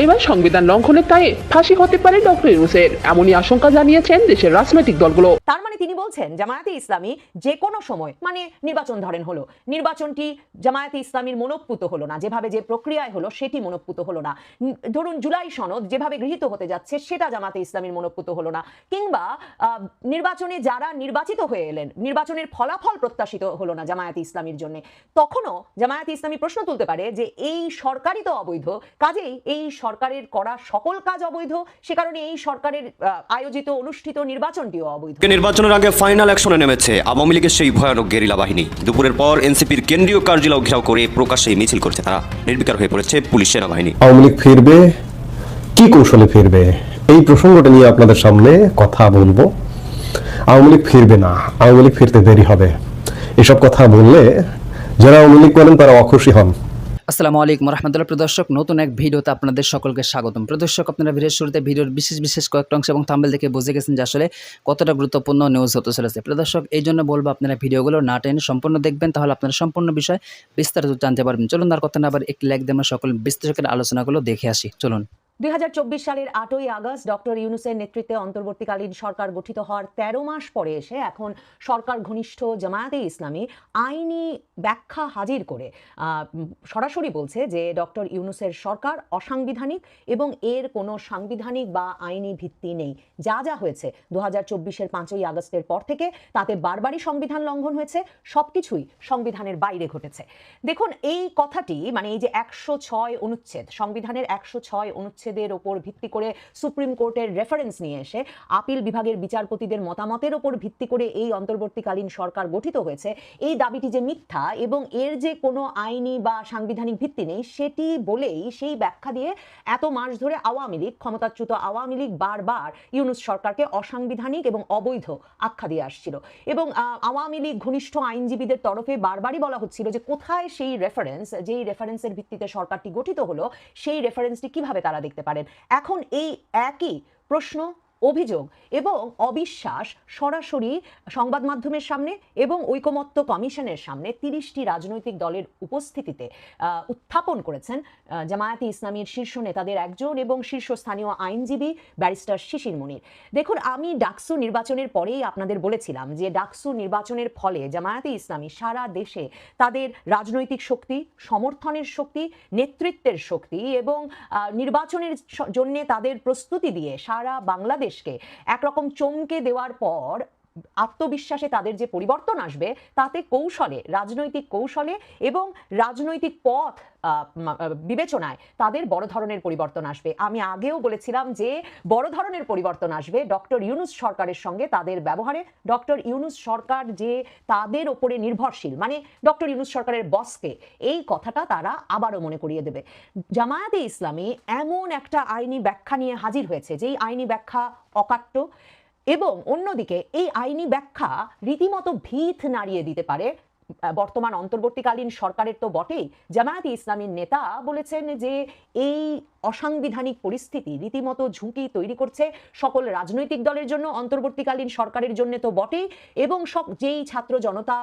এবার সংবিধান লঙ্ঘনের দায়ে ফাঁসি হতে পারে ডক্টর ইউনুসের। এমনই আশঙ্কা জানিয়েছেন দেশের রাজনৈতিক দলগুলো। তার মানে তিনি বলছেন, জামায়াতে ইসলামী যে কোনো সময় মানে নির্বাচন ধরেন হলো, নির্বাচনটি জামায়াতে ইসলামীর মনোপুত হলো না, যেভাবে যে প্রক্রিয়ায় হলো সেটি মনোপুত হলো না। ধরুন জুলাই সনদ যেভাবে গৃহীত হতে যাচ্ছে সেটা জামাতে ইসলামীর মনোপুত হলো না। কিংবা নির্বাচনে যারা নির্বাচিত হয়ে এলেন, নির্বাচনের ফলাফল প্রত্যাশিত হলো না জামায়াতে ইসলামীর জন্য, তখনও জামায়াতে ইসলামী প্রশ্ন তুলতে পারে যে এই সরকারই তো অবৈধ, কাজেই এই সরকারের করা সকল কাজ অবৈধ সে কারণে এই সরকারের আয়োজিত অনুষ্ঠিত নির্বাচনটিও অবৈধ। নির্বাচনের আগে ফাইনাল অ্যাকশনে নেমেছে আওয়ামী লীগের সেই ভয়ানক গেরিলা বাহিনী। দুপুরের পর এনসিপির কেন্দ্রীয় কার্যালয় ঘেরাও করে প্রকাশ্যে মিছিল করছে তারা। নির্বিকার হয়ে পড়েছে পুলিশ সেনাবাহিনী। আওয়ামী লীগ ফিরবে? কি কৌশলে ফিরবে? এই প্রসঙ্গটা নিয়ে আপনাদের সামনে কথা বলব। আওয়ামী লীগ ফিরবে না। আওয়ামী লীগ ফিরতে দেরি হবে। এসব কথা বললে যারা আওয়ামী লীগ করেন তারা অখুশি হন। আসসালামু আলাইকুম রহমতুল্লাহ। প্রদর্শক নতুন এক ভিডিওতে আপনাদের সকলকে স্বাগতম। প্রদর্শক আপনারা ভিডিওর শুরুতে ভিডিওর বিশেষ বিশেষ কয়েকটা অংশ এবং থাম্বেল দেখে বুঝে গেছেন যে আসলে কতটা গুরুত্বপূর্ণ নিউজ হতে চলেছে। প্রদর্শক এই জন্য বলব আপনারা ভিডিওগুলো না টেনে সম্পূর্ণ দেখবেন, তাহলে আপনারা সম্পূর্ণ বিষয় বিস্তারিত জানতে পারবেন। চলুন আর কথা না আবার একটি লাইক দিয়ে আমরা সকল বিশ্লেষকের আলোচনাগুলো দেখে আসি। চলুন। দুই হাজার চব্বিশ সালের আটই আগস্ট ডক্টর ইউনুসের নেতৃত্বে অন্তর্বর্তীকালীন সরকার গঠিত হওয়ার তেরো মাস পরে এসে এখন সরকার ঘনিষ্ঠ জামায়াতে ইসলামী আইনি ব্যাখ্যা হাজির করে। সরাসরি বলছে যে ডক্টর ইউনুসের সরকার অসাংবিধানিক এবং এর কোনো সাংবিধানিক বা আইনি ভিত্তি নেই। যা যা হয়েছে দু হাজার চব্বিশের পাঁচই আগস্টের পর থেকে তাতে বারবারই সংবিধান লঙ্ঘন হয়েছে, সবকিছুই সংবিধানের বাইরে ঘটেছে। দেখুন, এই কথাটি মানে এই যে একশো ছয় অনুচ্ছেদ, সংবিধানের একশো ছয় অনুচ্ছেদের ওপর ভিত্তি করে সুপ্রিম কোর্টের রেফারেন্স নিয়ে এসে আপিল বিভাগের বিচারপতিদের মতামতের ওপর ভিত্তি করে এই অন্তর্বর্তীকালীন সরকার গঠিত হয়েছে। এই দাবিটি যে মিথ্যা এবং এর যে কোনো আইনি বা সাংবিধানিক ভিত্তি নেই, সেটি বলেই সেই ব্যাখ্যা দিয়ে এত মাস ধরে আওয়ামী লীগ, ক্ষমতাচ্যুত আওয়ামী লীগ বারবার ইউনুস সরকারকে অসাংবিধানিক এবং অবৈধ আখ্যা দিয়ে আসছিল। এবং আওয়ামী লীগ ঘনিষ্ঠ আইনজীবীদের তরফে বারবারই বলা হচ্ছিল যে কোথায় সেই রেফারেন্স যেই রেফারেন্সের ভিত্তিতে সরকারটি গঠিত হলো, সেই রেফারেন্সটি কীভাবে তারা দেখতে পারেন। এখন এই একই প্রশ্ন অভিযোগ এবং অবিশ্বাস সরাসরি সংবাদ মাধ্যমের সামনে এবং ঐকমত্য কমিশনের সামনে তিরিশটি রাজনৈতিক দলের উপস্থিতিতে উত্থাপন করেছেন জামায়াতে ইসলামীর শীর্ষ নেতাদের একজন এবং শীর্ষস্থানীয় আইনজীবী ব্যারিস্টার শিশির মনির। দেখুন, আমি ডাকসু নির্বাচনের পরেই আপনাদের বলেছিলাম যে ডাকসু নির্বাচনের ফলে জামায়াতে ইসলামী সারা দেশে তাদের রাজনৈতিক শক্তি, সমর্থনের শক্তি, নেতৃত্বের শক্তি এবং নির্বাচনের জন্য তাদের প্রস্তুতি দিয়ে সারা বাংলাদেশকে একরকম চমকে দেওয়ার পর আত্মবিশ্বাসে তাদের যে পরিবর্তন আসবে, তাতে কৌশলে, রাজনৈতিক কৌশলে এবং রাজনৈতিক পথ বিবেচনায় তাদের বড় ধরনের পরিবর্তন আসবে। আমি আগেও বলেছিলাম যে বড় ধরনের পরিবর্তন আসবে ডক্টর ইউনুস সরকারের সঙ্গে তাদের ব্যবহারে। ডক্টর ইউনুস সরকার যে তাদের ওপরে নির্ভরশীল মানে ডক্টর ইউনুস সরকারের বসকে এই কথাটা তারা আবারও মনে করিয়ে দেবে। জামায়াতে ইসলামী এমন একটা আইনি ব্যাখ্যা নিয়ে হাজির হয়েছে, যেই আইনি ব্যাখ্যা অকাট্য। এবং অন্যদিকে এই আইনি ব্যাখ্যা রীতিমতো ভিত নাড়িয়ে দিতে পারে। বর্তমান অন্তর্বর্তীকালীন সরকারের তো বটেই। জামায়াতে ইসলামীর নেতা বলেছেন যে এই অসাংবিধানিক পরিস্থিতি রীতিমতো ঝুঁকি তৈরি করছে সকল রাজনৈতিক দলের জন্য অন্তর্বর্তীকালীন সরকারের জন্য তো বটেই এবং সব যেই ছাত্র জনতা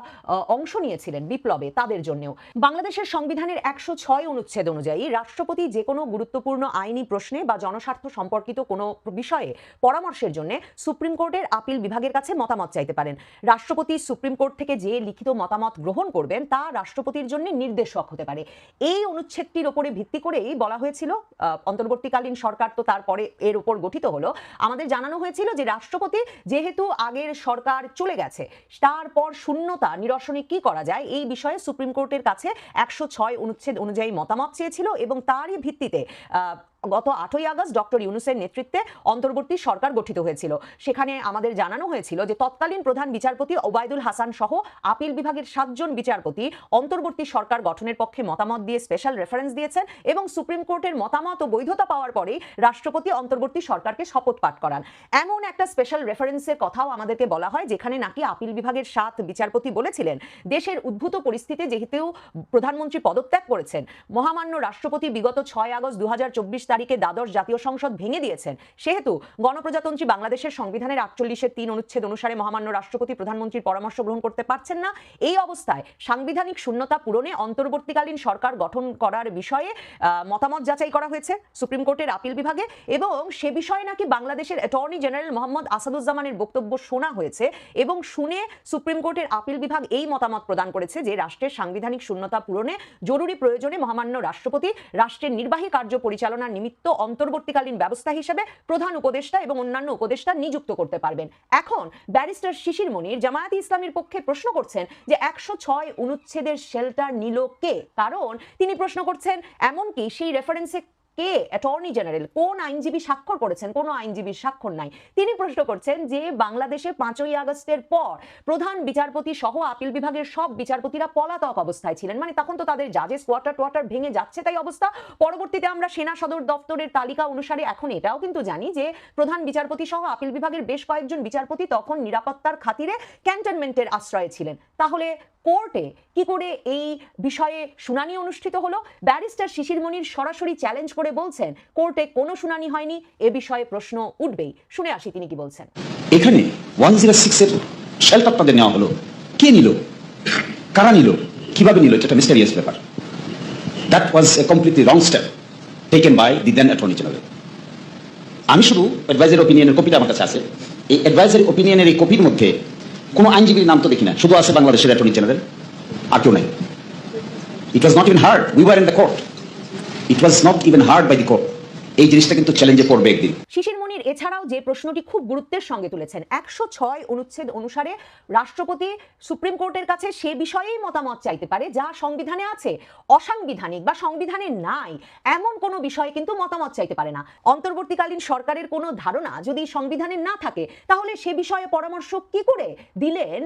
অংশ নিয়েছিলেন বিপ্লবে তাদের জন্যও। বাংলাদেশের সংবিধানের একশো ছয় অনুচ্ছেদ অনুযায়ী রাষ্ট্রপতি যে কোনো গুরুত্বপূর্ণ আইনি প্রশ্নে বা জনস্বার্থ সম্পর্কিত কোনো বিষয়ে পরামর্শের জন্য সুপ্রিম কোর্টের আপিল বিভাগের কাছে মতামত চাইতে পারেন। রাষ্ট্রপতি সুপ্রিম কোর্ট থেকে যে লিখিত মতামত গ্রহণ করবেন তা রাষ্ট্রপতির জন্য নির্দেশক হতে পারে। এই অনুচ্ছেদটির ওপরে ভিত্তি করেই বলা হয়েছিল অন্তর্বর্তীকালীন সরকার তো তারপরে এর উপর গঠিত হলো। আমাদের জানানো হয়েছিল যে রাষ্ট্রপতি যেহেতু আগের সরকার চলে গেছে, তারপর শূন্যতা নিরসনে কি করা যায় এই বিষয়ে সুপ্রিম কোর্টের কাছে একশো ছয় অনুচ্ছেদ অনুযায়ী মতামত চেয়েছিল এবং তারই ভিত্তিতে গত আটই আগস্ট ডক্টর ইউনুসের নেতৃত্বে অন্তর্বর্তী সরকার গঠিত হয়েছিল। সেখানে আমাদের জানানো হয়েছিল যে, তৎকালীন প্রধান বিচারপতি ওবায়দুল হাসান সহ আপিল বিভাগের সাতজন বিচারপতি অন্তর্বর্তী সরকার গঠনের পক্ষে মতামত দিয়ে স্পেশাল রেফারেন্স দিয়েছেন এবং সুপ্রিম কোর্টের মতামত ও বৈধতা পাওয়ার পরেই রাষ্ট্রপতি অন্তর্বর্তী সরকারকে শপথ পাঠ করান। এমন একটা স্পেশাল রেফারেন্সের কথাও আমাদেরকে বলা হয়, যেখানে নাকি আপিল বিভাগের সাত বিচারপতি বলেছিলেন, দেশের উদ্ভূত পরিস্থিতি যেহেতু প্রধানমন্ত্রী পদত্যাগ করেছেন, মহামান্য রাষ্ট্রপতি বিগত ছয় আগস্ট দু হাজার চব্বিশ তারিখে দ্বাদশ জাতীয় সংসদ ভেঙে দিয়েছেন। সেহেতু গণপ্রজাতন্ত্রী বাংলাদেশের সংবিধানের আটচল্লিশের তিন অনুচ্ছেদ অনুসারে মহামান্য রাষ্ট্রপতি, প্রধানমন্ত্রীর পরামর্শ গ্রহণ করতে পারছেন না। এই অবস্থায় সাংবিধানিক শূন্যতা পূরণে অন্তর্বর্তীকালীন সরকার গঠন করার বিষয়ে মতামত যাচাই করা হয়েছে সুপ্রিম কোর্টের আপিল বিভাগে এবং সে বিষয়ে নাকি বাংলাদেশের অ্যাটর্নি জেনারেল মোহাম্মদ আসাদুজ্জামানের বক্তব্য শোনা হয়েছে এবং শুনে সুপ্রিম কোর্টের আপিল বিভাগ এই মতামত প্রদান করেছে যে রাষ্ট্রের সাংবিধানিক শূন্যতা পূরণে জরুরি প্রয়োজনে মহামান্য রাষ্ট্রপতি রাষ্ট্রের নির্বাহী কার্য পরিচালনার নিমিত্ত অন্তর্বর্তীকালীন ব্যবস্থা হিসেবে প্রধান উপদেষ্টা এবং অন্যান্য উপদেষ্টা নিযুক্ত করতে পারবেন। এখন ব্যারিস্টার শিশির মনির জামায়াত ইসলামের পক্ষে প্রশ্ন করছেন যে একশো ছয় অনুচ্ছেদের শেল্টার নিল কে? কারণ তিনি প্রশ্ন করছেন, এমনকি সেই রেফারেন্সে কে? অ্যাটর্নি জেনারেল কোন আইনজীবী স্বাক্ষর করেছেন? কোনো আইনজীবীর স্বাক্ষর নাই। তিনি প্রশ্ন করছেন যে, বাংলাদেশে পাঁচই আগস্টের পর প্রধান বিচারপতি সহ আপিল বিভাগের সব বিচারপতিরা পলাতক অবস্থায় ছিলেন। মানে তখন তো তাদের জাজেস কোয়ার্টার টোয়ার্টার ভেঙে যাচ্ছে তাই অবস্থা। পরবর্তীতে আমরা সেনা সদর দপ্তরের তালিকা অনুসারে এখন এটাও কিন্তু জানি যে, প্রধান বিচারপতি সহ আপিল বিভাগের বেশ কয়েকজন বিচারপতি তখন নিরাপত্তার খাতিরে ক্যান্টনমেন্টের আশ্রয়ে ছিলেন। তাহলে কোর্টে কি করে এই বিষয়ে শুনানি অনুষ্ঠিত হলো? ব্যারিস্টার শিশির মনির সরাসরি চ্যালেঞ্জ করে বলছেন, কোর্টে কোনো শুনানি হয়নি, এ বিষয়ে প্রশ্ন উঠবেই। শুনে আসি তিনি কি বলছেন। এখানে ওয়ান জিরো সিক্সের শেল্টার তাদের নেওয়া হলো। কে নিল? কারা নিল? কীভাবে নিল? এটা মিস্টেরিয়াস ব্যাপার। That was a completely wrong step taken by the then attorney general আমি শুধু অ্যাডভাইজারি ওপিনিয়নের কপিটা আমার কাছে আছে। এই অ্যাডভাইজারি ওপিনিয়নের এই কপির মধ্যে কোনো আইনজীবীর নাম তো দেখি না। শুধু আছে বাংলাদেশের অ্যাটর্নি জেনারেল, আর কেউ নাই। It was not even heard we were in the court it was not even heard by the court এই জিনিসটা কিন্তু চ্যালেঞ্জে পড়বে একদিন। শিশির মনির এছাড়াও যে প্রশ্নটি খুব গুরুত্বের সঙ্গে তুলেছেন, একশো ছয় অনুচ্ছেদ অনুসারে রাষ্ট্রপতি সুপ্রিম কোর্টের কাছে সে বিষয়েই মতামত চাইতে পারে, যা সংবিধানে আছে। অসাংবিধানিক বা সংবিধানে নাই, এমন কোনো বিষয়ে কিন্তু মতামত চাইতে পারে না। অন্তর্বর্তীকালীন সরকারের কোনো ধারণা যদি সংবিধানে না থাকে, তাহলে সে বিষয়ে পরামর্শ কি করে দিলেন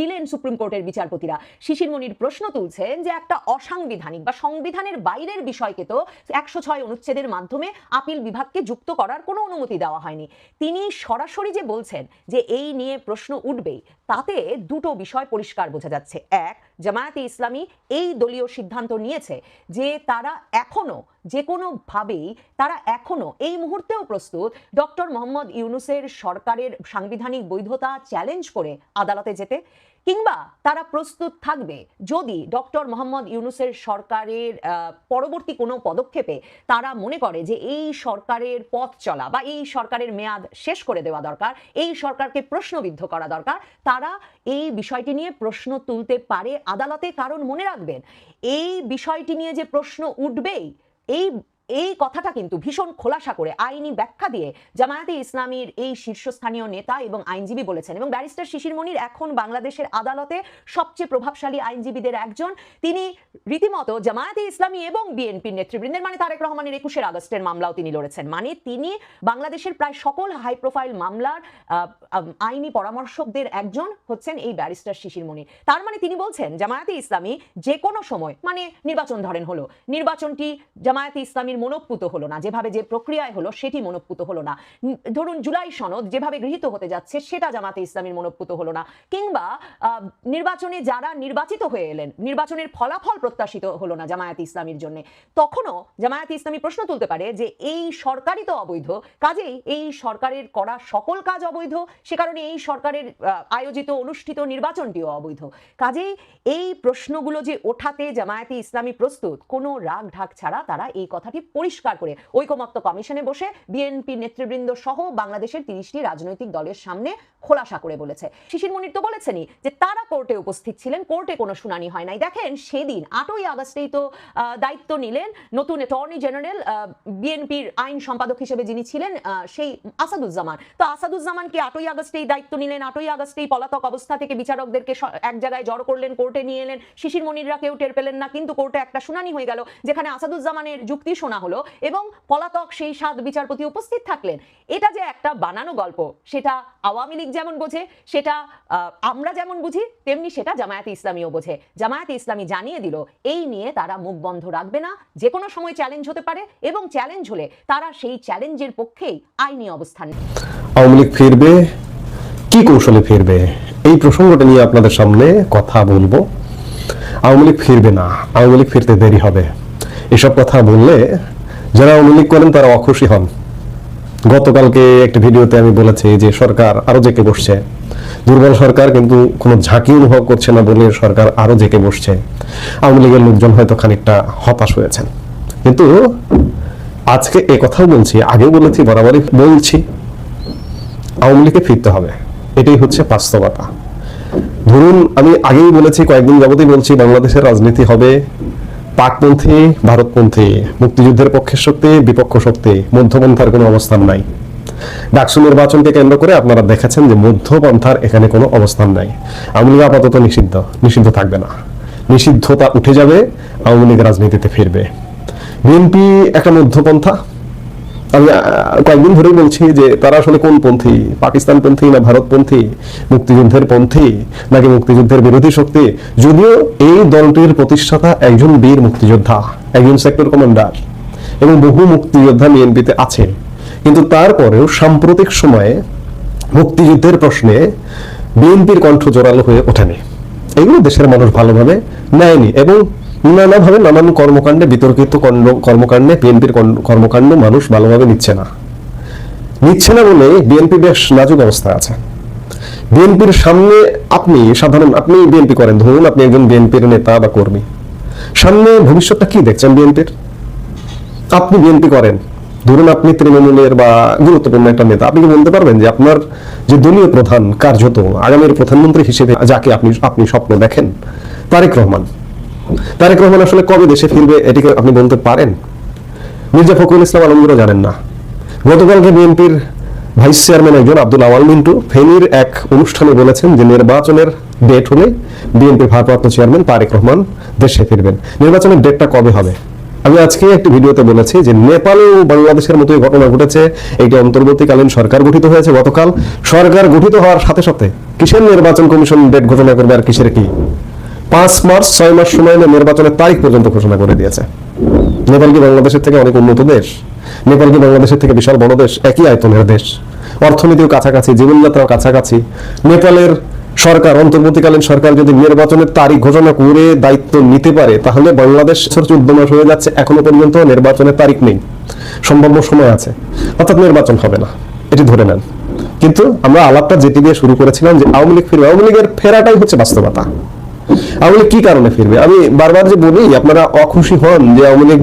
দিলেন সুপ্রিম কোর্টের বিচারপতিরা? শিশির মনির প্রশ্ন তুলছেন যে একটা অসাংবিধানিক বা সংবিধানের বাইরের বিষয়কে তো একশো ছয় অনুচ্ছেদের মাধ্যমে আপিল বিভাগকে যুক্ত করার কোনো অনুমতি দেওয়া হয়নি। তিনি সরাসরি যে বলছেন যে এই নিয়ে প্রশ্ন উঠবেই, তাতে দুটো বিষয় পরিষ্কার বোঝা যাচ্ছে। এক জামায়াতে ইসলামী এই দলীয় সিদ্ধান্ত নিয়েছে যে তারা এখনও, যে কোনোভাবেই তারা এখনও এই মুহূর্তেও প্রস্তুত ডক্টর মোহাম্মদ ইউনুসের সরকারের সাংবিধানিক বৈধতা চ্যালেঞ্জ করে আদালতে যেতে, কিংবা তারা প্রস্তুত থাকবে যদি ডক্টর মোহাম্মদ ইউনুসের সরকারের পরবর্তী কোনো পদক্ষেপে তারা মনে করে যে এই সরকারের পথ চলা বা এই সরকারের মেয়াদ শেষ করে দেওয়া দরকার, এই সরকারকে প্রশ্নবিদ্ধ করা দরকার, তারা এই বিষয়টি নিয়ে প্রশ্ন তুলতে পারে আদালতে কারণ মনে রাখবেন এই বিষয়টি নিয়ে যে প্রশ্ন উঠবেই এই এই কথাটা কিন্তু ভীষণ খোলাসা করে আইনি ব্যাখ্যা দিয়ে জামায়াতে ইসলামীর এই শীর্ষস্থানীয় নেতা এবং আইনজীবী বলেছেন এবং ব্যারিস্টার শিশির মনির এখন বাংলাদেশের আদালতে সবচেয়ে প্রভাবশালী আইনজীবীদের একজন। তিনি রীতিমতো জামায়াতে ইসলামী এবং বিএনপির নেতৃবৃন্দের মানে তারেক রহমানের একুশের আগস্টের মামলাও তিনি লড়েছেন। মানে তিনি বাংলাদেশের প্রায় সকল হাই প্রোফাইল মামলার আইনি পরামর্শকদের একজন হচ্ছেন এই ব্যারিস্টার শিশির মনির। তার মানে তিনি বলছেন, জামায়াতে ইসলামী যে কোনো সময় মানে নির্বাচন ধরেন হলো, নির্বাচনটি জামায়াতে ইসলামীর মনোপুত হলো না। যেভাবে যে প্রক্রিয়ায় হলো, সেটি মনোপুত হলো না। ধরুন জুলাই সনদ যেভাবে গৃহীত হতে যাচ্ছে, সেটা জামাতে ইসলামীর মনোপুত হলো না। কিংবা নির্বাচনে যারা নির্বাচিত হয়ে এলেন, নির্বাচনের ফলাফল প্রত্যাশিত হলো না জামায়াত ইসলামীর জন্য। তখনও জামায়াত ইসলামী প্রশ্ন তুলতে পারে যে, এই সরকারই তো অবৈধ। কাজেই এই সরকারের করা সকল কাজ অবৈধ। সে কারণে এই সরকারের আয়োজিত অনুষ্ঠিত নির্বাচনটিও অবৈধ। কাজেই এই প্রশ্নগুলো যে ওঠাতে জামায়াতে ইসলামী প্রস্তুত, কোনো রাগ ঢাক ছাড়া তারা এই কথাটি পরিষ্কার করে ঐকমত্য কমিশনে বসে বিএনপি নেতৃবৃন্দ সহ বাংলাদেশের তিরিশটি রাজনৈতিক দলের সামনে খোলাসা করে বলেছে। শিশির মনির তো বলেছেনই যে তারা কোর্টে উপস্থিত ছিলেন, কোর্টে কোনো শুনানি হয় নাই। দেখেন, সেদিন আটই আগস্টেই তো দায়িত্ব নিলেন নতুন অ্যাটর্নি জেনারেল বিএনপির আইন সম্পাদক হিসেবে যিনি ছিলেন সেই আসাদুজ্জামান। তো আসাদুজ্জামান কি আটই আগস্টেই দায়িত্ব নিলেন? আটই আগস্টেই পলাতক অবস্থা থেকে বিচারকদেরকে এক জায়গায় জড়ো করলেন, কোর্টে নিয়ে এলেন। শিশির মনিররা কেউ টের পেলেন না, কিন্তু কোর্টে একটা শুনানি হয়ে গেল, যেখানে আসাদুজ্জামানের যুক্তি শোনা হলো এবং পলাতক সেই সাত বিচারপতি উপস্থিত থাকলেন। এটা যে একটা বানানো গল্প, সেটা আওয়ামী লীগ যেমন বোঝে, সেটা আমরা যেমন বুঝি, তেমনি সেটা জামায়াতে ইসলামীও বোঝে। জামায়াতে ইসলামী জানিয়ে দিল, এই নিয়ে তারা মুখ বন্ধ রাখবে না, যে কোনো সময় চ্যালেঞ্জ হতে পারে এবং চ্যালেঞ্জ হলে তারা সেই চ্যালেঞ্জের পক্ষেই আইনি অবস্থান আওয়ামী লীগ ফিরবে? কি কৌশলে ফিরবে? এই প্রসঙ্গটা নিয়ে আপনাদের সামনে কথা বলব। আওয়ামী লীগ ফিরবে না। আওয়ামী লীগ ফিরতে দেরি হবে। এসব কথা বললে যারা লীগ করেন তারা অখুশি হন। গতকালকে একটা ভিডিওতে আমি বলেছি যে সরকার আরও জেকে বসছে। দুর্বল সরকার কিন্তু কোনো ঝাঁকি অনুভব করছে না বলে সরকার আরও জেকে বসছে। আওয়ামী লীগের লোকজন হয়তো খানিকটা হতাশ হয়েছেন। কিন্তু আজকে এ কথাও বলছি, আগেও বলেছি, বরাবরই বলছি। আওয়ামী লীগে ফিরতে হবে। এটাই হচ্ছে বাস্তবতা। ধরুন আমি আগেই বলেছি, কয়েকদিন যাবতই বলছি, বাংলাদেশের রাজনীতি হবে। পাকপন্থী, ভারতপন্থী, মুক্তিযুদ্ধের পক্ষের শক্তি, বিপক্ষ শক্তি, মধ্যপন্থার কোনো অবস্থান নাই। ডাকসু নির্বাচনকে কেন্দ্র করে আপনারা দেখেছেন যে মধ্যপন্থার এখানে কোনো অবস্থান নাই। আওয়ামী লীগ আপাতত নিষিদ্ধ নিষিদ্ধ থাকবে না। নিষিদ্ধতা উঠে যাবে, আওয়ামী লীগ রাজনীতিতে ফিরবে। বিএনপি একটা মধ্যপন্থা আমি কয়েকদিন ধরেই বলছি যে তারা আসলে কোন পন্থী? পাকিস্তান পন্থী না ভারতপন্থী? মুক্তিযুদ্ধের পন্থী নাকি মুক্তিযুদ্ধের বিরোধী শক্তি? যদিও এই দলটির প্রতিষ্ঠাতা একজন বীর মুক্তিযোদ্ধা, একজন সেক্টর কমান্ডার এবং বহু মুক্তিযোদ্ধা বিএনপিতে আছে কিন্তু তারপরেও সাম্প্রতিক সময়ে মুক্তিযুদ্ধের প্রশ্নে বিএনপির কণ্ঠ জোরালো হয়ে ওঠেনি। এগুলো দেশের মানুষ ভালোভাবে নেয়নি এবং নানাভাবে নানান কর্মকাণ্ডে বিতর্কিত কর্ম- কর্মকাণ্ডে বিএনপির কর্মকাণ্ড মানুষ ভালোভাবে নিচ্ছে না। নিচ্ছে না বলে বিএনপি বেশ নাজুক অবস্থায় আছে। বিএনপির সামনে আপনি, সাধারণ, আপনি বিএনপি করেন। ধরুন আপনি একজন বিএনপির নেতা বা কর্মী। সামনে ভবিষ্যৎটা কি দেখছেন বিএনপির আপনি বিএনপি করেন। ধরুন আপনি তৃণমূলের বা গুরুত্বপূর্ণ একটা নেতা। আপনি কি বলতে পারবেন যে আপনার যে দলীয় প্রধান, কার্যত আগামীর প্রধানমন্ত্রী হিসেবে যাকে আপনি আপনি স্বপ্ন দেখেন, তারেক রহমান তারেক রহমান আসলে কবে দেশে ফিরবে এটিকে আপনি বলতে পারেন? মির্জা ফখরুল ইসলাম আলমগীরও জানেন না। গতকালকে বিএনপির ভাইস চেয়ারম্যান একজন আব্দুল আওয়াল মিন্টু ফেনীর এক অনুষ্ঠানে বলেছেন যে নির্বাচনের ডেট হলে বিএনপির ভারপ্রাপ্ত চেয়ারম্যান তারেক রহমান দেশে ফিরবেন। নির্বাচনের ডেটটা কবে হবে? আমি আজকে একটি ভিডিওতে বলেছি যে নেপালেও বাংলাদেশের মতোই ঘটনা ঘটেছে। একটি অন্তর্বর্তীকালীন সরকার গঠিত হয়েছে গতকাল। সরকার গঠিত হওয়ার সাথে সাথে কিসের নির্বাচন কমিশন ডেট ঘোষণা করবে আর কিসের কি? পাঁচ মার্চ, ছয় মাস সময় নিয়ে নির্বাচনের তারিখ পর্যন্ত ঘোষণা করে দিয়েছে। নেপাল কি বাংলাদেশের থেকে অনেক উন্নত দেশ? নেপাল কি বাংলাদেশের থেকে বিশাল বড় দেশ? একই আয়তনের দেশ। অর্থনীতিও কাছাকাছি, জীবনযাত্রাও কাছাকাছি। নেপালের সরকার, অন্তর্বর্তীকালীন সরকার যদি নির্বাচনের তারিখ ঘোষণা করে দায়িত্ব নিতে পারে, তাহলে বাংলাদেশ চোদ্দ মাস হয়ে যাচ্ছে, এখনও পর্যন্ত নির্বাচনের তারিখ নেই। সম্ভাব্য সময় আছে। অর্থাৎ নির্বাচন হবে না। এটি ধরে নেন। কিন্তু আমরা আলাপটা যেটি দিয়ে শুরু করেছিলাম যে আওয়ামী লীগ ফিরবে আওয়ামী লীগের ফেরাটাই হচ্ছে বাস্তবতা। আওয়ামী লীগ কি কারণে ফিরবে? আমি বারবার যে বলি, আপনারা অখুশি হন যে আওয়ামী লীগ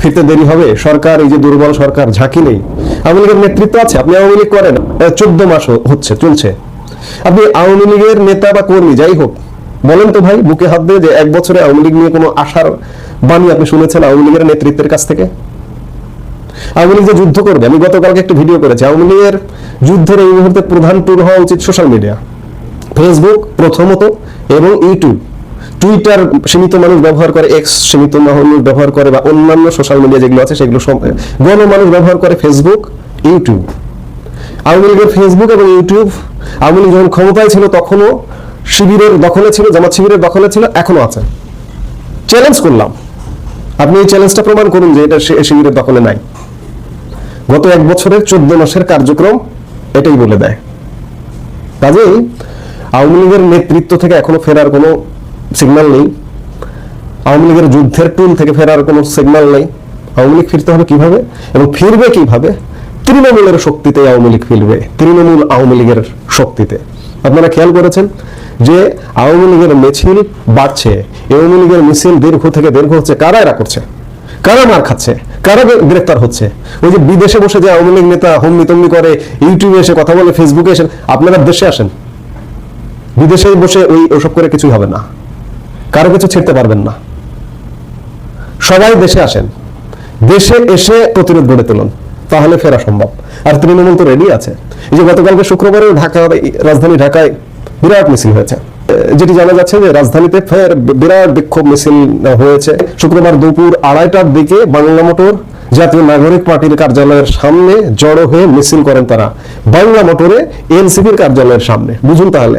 ফিরতে দেরি হবে। সরকার, এই যে দুর্বল সরকার, ঝাঁকি নেই। আওয়ামী লীগের নেতৃত্ব আছে। আপনি আওয়ামী লীগ করেন চোদ্দ মাস হচ্ছে, চলছে। আপনি আওয়ামী লীগের নেতা বা কর্মী, যাই হোক, বলেন তো ভাই বুকে হাত দিয়ে যে এক বছরে আওয়ামী লীগ নিয়ে কোনো আশার বাণী আপনি শুনেছেন আওয়ামী লীগের নেতৃত্বের কাছ থেকে? আওয়ামী লীগ যে যুদ্ধ করবে, আমি গতকালকে একটা ভিডিও করেছি। আওয়ামী লীগের যুদ্ধের এই মুহূর্তে প্রধান টুর হওয়া উচিত সোশ্যাল মিডিয়া ফেসবুক প্রথমত এবং ইউটিউব টুইটার সীমিত মানুষ ব্যবহার করে এক্স সীমিত মানুষ ব্যবহার করে বা অন্যান্য সোশ্যাল মিডিয়া যেগুলো আছে সেগুলো গণ মানুষ ব্যবহার করে ফেসবুক ইউটিউব আওয়ামী লীগের ফেসবুক এবং ইউটিউব আওয়ামী লীগ যখন ক্ষমতায় ছিল তখনও শিবিরের দখলে ছিল, জামাত শিবিরের দখলে ছিল এখনও আছে। চ্যালেঞ্জ করলাম। আপনি এই চ্যালেঞ্জটা প্রমাণ করুন যে এটা শিবিরের দখলে নাই। গত এক বছরের চোদ্দ মাসের কার্যক্রম এটাই বলে দেয়। কাজেই আওয়ামী লীগের নেতৃত্ব থেকে এখনও ফেরার কোনো সিগন্যাল নেই। আওয়ামী লীগের যুদ্ধের টুল থেকে ফেরার কোনো সিগন্যাল নেই। আওয়ামী লীগ ফিরতে হবে কীভাবে? এবং ফিরবে কীভাবে? তৃণমূলের শক্তিতে আওয়ামী লীগ ফিরবে, তৃণমূল আওয়ামী লীগের শক্তিতে। আপনারা খেয়াল করেছেন যে আওয়ামী লীগের মিছিল বাড়ছে আওয়ামী লীগের মিছিল দীর্ঘ থেকে দীর্ঘ হচ্ছে। কারা এরা করছে? কারা মার খাচ্ছে? কারা গ্রে- গ্রেফতার হচ্ছে? ওই যে বিদেশে বসে যে আওয়ামী লীগ নেতা তম্মি করে, ইউটিউবে এসে কথা বলে ফেসবুকে এসে, আপনারা দেশে আসেন। বিদেশে বসে ওই ওসব করে কিছুই হবে না। কারও কিছু ছিড়তে পারবেন না। সবাই দেশে আসেন। দেশে এসে প্রতিরোধ গড়ে তুলুন। তাহলে ফেরা সম্ভব। আর তৃণমূল তো রেডি আছে। এই যে গতকালকে শুক্রবারে ঢাকা, রাজধানী ঢাকায় বিরাট মিছিল হয়েছে। যেটি জানা যাচ্ছে যে রাজধানীতে ফের বিরাট বিক্ষোভ মিছিল হয়েছে। শুক্রবার দুপুর আড়াইটার দিকে বাংলা মোটর জাতীয় নাগরিক পার্টির কার্যালয়ের সামনে জড়ো হয়ে মিছিল করেন তারা। বাংলা মোটরে এনসিপির কার্যালয়ের সামনে। বুঝুন তাহলে।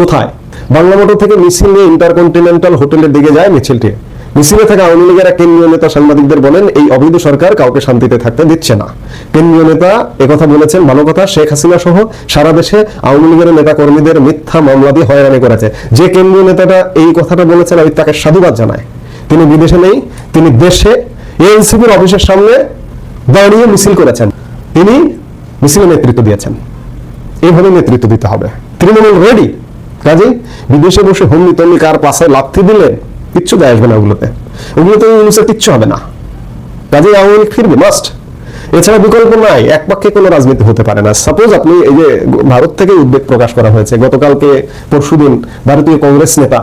কোথায়? বাংলা মোটর থেকে মিছিল নিয়ে ইন্টারকন্টিনেন্টাল হোটেলের দিকে যায় মিছিলটি। মিছিলে থাকা আওয়ামী লীগের এক কেন্দ্রীয় নেতা সাংবাদিকদের বলেন, এই অবৈধ সরকার কাউকে শান্তিতে থাকতে দিচ্ছে না। কেন্দ্রীয় নেতা একথা বলেছেন ভালো কথা শেখ হাসিনা সহ সারা দেশে আওয়ামী লীগের নেতা কর্মীদের মিথ্যা মামলা দিয়ে হয়রানি করেছে। যে কেন্দ্রীয় নেতাটা এই কথাটা বলেছেন, আমি তাকে সাধুবাদ জানাই। তিনি বিদেশে নেই, তিনি দেশে। এনসিপির অফিসের সামনে দাঁড়িয়ে মিছিল করেছেন। তিনি মিছিলের নেতৃত্ব দিয়েছেন। এইভাবে নেতৃত্ব দিতে হবে। তৃণমূল রেডি কাজে বিদেশে বসে হুমনি তমনি কার পাশে লাথি দিলে কিচ্ছু দেয় আসবে না ওগুলোতে। ওগুলোতে ইউনুসের কিচ্ছু হবে না। কাজে আওয়ামী লীগ ফিরবে মাস্ট এছাড়া বিকল্প নাই, এক পক্ষে কোনো রাজনীতি হতে পারে না। সাপোজ আপনি এই যে ভারত থেকে উদ্বেগ প্রকাশ করা হয়েছে, গতকালকে পরশুদিন ভারতীয় কংগ্রেস নেতা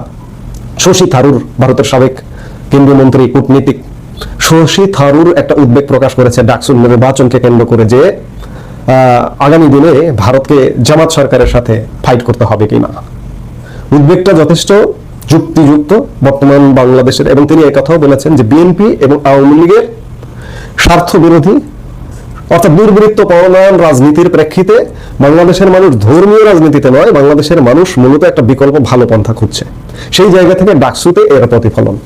শশী থারুর, ভারতের সাবেক কেন্দ্রীয় মন্ত্রী, কূটনীতিক শশী থারুর একটা উদ্বেগ প্রকাশ করেছে ডাকসুর নির্বাচনকে কেন্দ্র করে যে আগামী দিনে ভারতকে জামাত সরকারের সাথে ফাইট করতে হবে কিনা। উদ্বেগটা যথেষ্ট যুক্তিযুক্ত বর্তমান বাংলাদেশের। এবং তিনি কথাও বলেছেন যে বিএনপি এবং আওয়ামী লীগের স্বার্থ বিরোধী অর্থাৎ দুর্বৃত্ত পরমায়ণ রাজনীতির প্রেক্ষিতে বাংলাদেশের মানুষ ধর্মীয় রাজনীতিতে নয়, বাংলাদেশের মানুষ মূলত একটা বিকল্প ভালো পন্থা খুঁজছে। সেই জায়গা থেকে ডাকসুতে এর প্রতিফলন।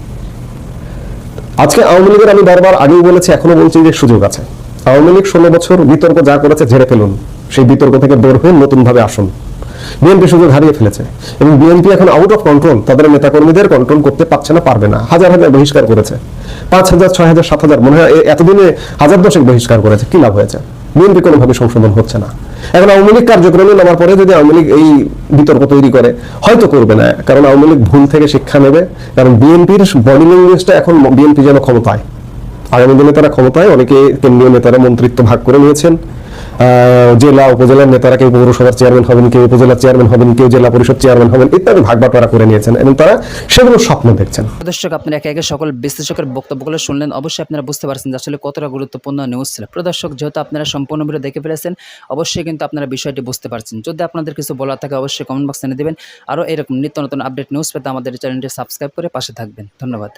আজকে আওয়ামী লীগের আমি বারবার আগেও বলেছি, এখনও বলছি যে সুযোগ আছে। আওয়ামী লীগ ষোলো বছর বিতর্ক যা করেছে ঝেড়ে ফেলুন। সেই বিতর্ক থেকে বের হয়ে নতুন ভাবে আসুন। বিএনপি সুযোগ হারিয়ে ফেলেছে এবং বিএনপি এখন আউট অফ কন্ট্রোল তাদের নেতাকর্মীদের কন্ট্রোল করতে পারছে না, পারবে না। হাজার হাজার বহিষ্কার করেছে। পাঁচ হাজার, ছয় হাজার, সাত হাজার, মনে হয় এতদিনে হাজার দশেক বহিষ্কার করেছে। কি লাভ হয়েছে? বিএনপি কোনোভাবে সংশোধন হচ্ছে না। এখন আওয়ামী লীগ কার্যক্রমে নামার পরে যদি আওয়ামী লীগ এই বিতর্ক তৈরি করে, হয়তো করবে না। কারণ আওয়ামী লীগ ভুল থেকে শিক্ষা নেবে। কারণ বিএনপির বডি ল্যাঙ্গুয়েজটা এখন বিএনপি যেন ক্ষমতায়। আগামী দিনে তারা ক্ষমতায়, অনেকে কেন্দ্রীয় নেতারা মন্ত্রিত্ব ভাগ করে নিয়েছেন। জেলা উপজেলার নেতারা কেউ পৌরসভার চেয়ারম্যান হবেন, কেউ উপজেলার চেয়ারম্যান হবেন, কেউ জেলা পরিষদ চেয়ারম্যান হবেন, ইত্যাদি ভাগ বাটোয়ারা করে নিয়েছেন এবং তারা সেগুলো স্বপ্ন দেখছেন। প্রদর্শক আপনারা একে একে সকল বিশ্লেষকের বক্তব্যগুলো শুনলেন। অবশ্যই আপনারা বুঝতে পারছেন যে আসলে কতটা গুরুত্বপূর্ণ নিউজ ছিল। প্রদর্শক যেহেতু আপনারা সম্পূর্ণ ভিডিও দেখে ফেলেছেন, অবশ্যই কিন্তু আপনারা বিষয়টি বুঝতে পারছেন। যদি আপনাদের কিছু বলার থাকে, অবশ্যই কমেন্ট বক্সে দেবেন। আরও এরকম নিত্য নতুন আপডেট নিউজ পেতে আমাদের চ্যানেলটি সাবস্ক্রাইব করে পাশে থাকবেন। ধন্যবাদ।